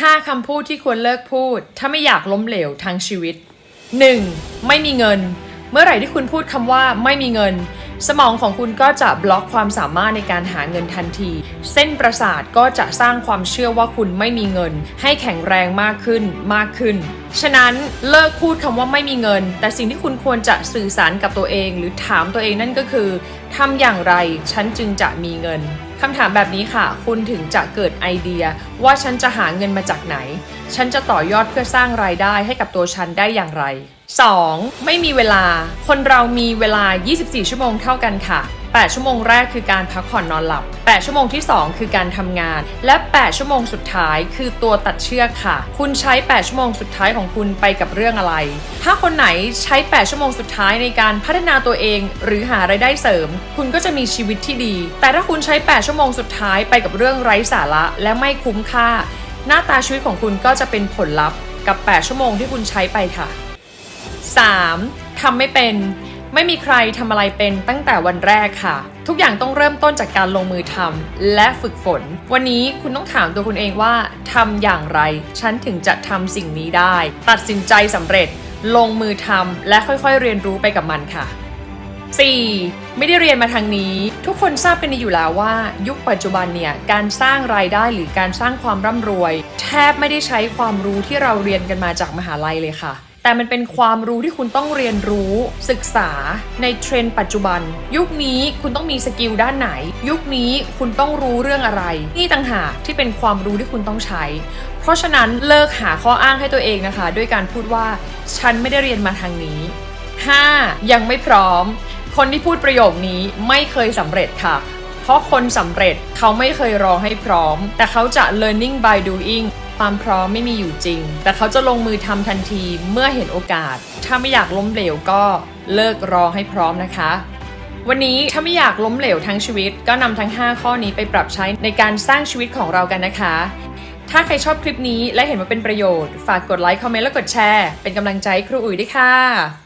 5 คำพูดที่ควรเลิกพูด ถ้าไม่อยากล้มเหลวทางชีวิต 1. ไม่มีเงิน เมื่อไหร่ที่คุณพูดคำว่าไม่มีเงิน สมองของคุณก็จะบล็อกความสามารถในการหาเงินทันที เส้นประสาทก็จะสร้างความเชื่อว่าคุณไม่มีเงิน ให้แข็งแรงมากขึ้นมากขึ้น ฉะนั้นเลิกพูดคำว่าไม่มีเงิน แต่สิ่งที่คุณควรจะสื่อสารกับตัวเอง หรือถามตัวเองนั่นก็คือทำอย่างไรฉันจึงจะมีเงินคำถามแบบนี้ค่ะ คุณถึงจะเกิดไอเดียว่าฉันจะหาเงินมาจากไหน ฉันจะต่อยอดเพื่อสร้างรายได้ให้กับตัวฉันได้อย่างไร 2. ไม่มีเวลา คนเรามีเวลา 24 ชั่วโมงเท่ากันค่ะ 8 ชั่วโมงแรกคือการพักผ่อนนอนหลับ 8 ชั่วโมงที่ 2 คือการทำงาน และ 8 ชั่วโมงสุดท้ายคือตัวตัดเชือกค่ะ คุณใช้ 8 ชั่วโมงสุดท้ายของคุณไปกับเรื่องอะไร ถ้าคนไหนใช้ 8 ชั่วโมงสุดท้ายในการพัฒนาตัวเอง หรือหารายได้เสริม คุณก็จะมีชีวิตที่ดี แต่ถ้าคุณใช้ 8 ชั่วโมงสุดท้ายไปกับเรื่องไร้สาระและไม่คุ้มค่า หน้าตาชีวิตของคุณก็จะเป็นผลลัพธ์กับ 8 ชั่วโมงที่คุณใช้ไปค่ะ 3. ทำไม่เป็น ไม่มีใครทำอะไรเป็นตั้งแต่วันแรกค่ะ ทุกอย่างต้องเริ่มต้นจากการลงมือทำและฝึกฝน วันนี้คุณต้องถามตัวคุณเองว่าทำอย่างไร ฉันถึงจะทำสิ่งนี้ได้ ตัดสินใจสำเร็จ ลงมือทำและค่อยๆ เรียนรู้ไปกับมันค่ะ 4. ไม่ได้เรียนมาทางนี้ ทุกคนทราบกันดีอยู่แล้วว่า ยุคปัจจุบันเนี่ย การสร้างรายได้หรือการสร้างความร่ำรวย แทบไม่ได้ใช้ความรู้ที่เราเรียนกันมาจากมหาลัยเลยค่ะ แต่มันเป็นความรู้ที่คุณต้องเรียนรู้ศึกษาในเทรนด์ปัจจุบัน ยุคนี้คุณต้องมีสกิลด้านไหน ยุคนี้คุณต้องรู้เรื่องอะไร นี่ต่างหากที่เป็นความรู้ที่คุณต้องใช้ เพราะฉะนั้นเลิกหาข้ออ้างให้ตัวเองนะคะ ด้วยการพูดว่าฉันไม่ได้เรียนมาทางนี้ 5. ยังไม่พร้อม คนที่พูดประโยคนี้ไม่เคยสำเร็จค่ะ เพราะคนสำเร็จเขาไม่เคยรอให้พร้อม แต่เขาจะ learning by doing ความพร้อมไม่มีอยู่จริง แต่เขาจะลงมือทำทันทีเมื่อเห็นโอกาส ถ้าไม่อยากล้มเหลวก็เลิกรอให้พร้อมนะคะ วันนี้ถ้าไม่อยากล้มเหลวทั้งชีวิต ก็นำทั้ง 5 ข้อนี้ไปปรับใช้ในการสร้างชีวิตของเรากันนะคะ ถ้าใครชอบคลิปนี้และเห็นว่าเป็นประโยชน์ ฝากกดไลค์คอมเมนต์และกดแชร์ เป็นกำลังใจครูอุ๋ยด้วยค่ะ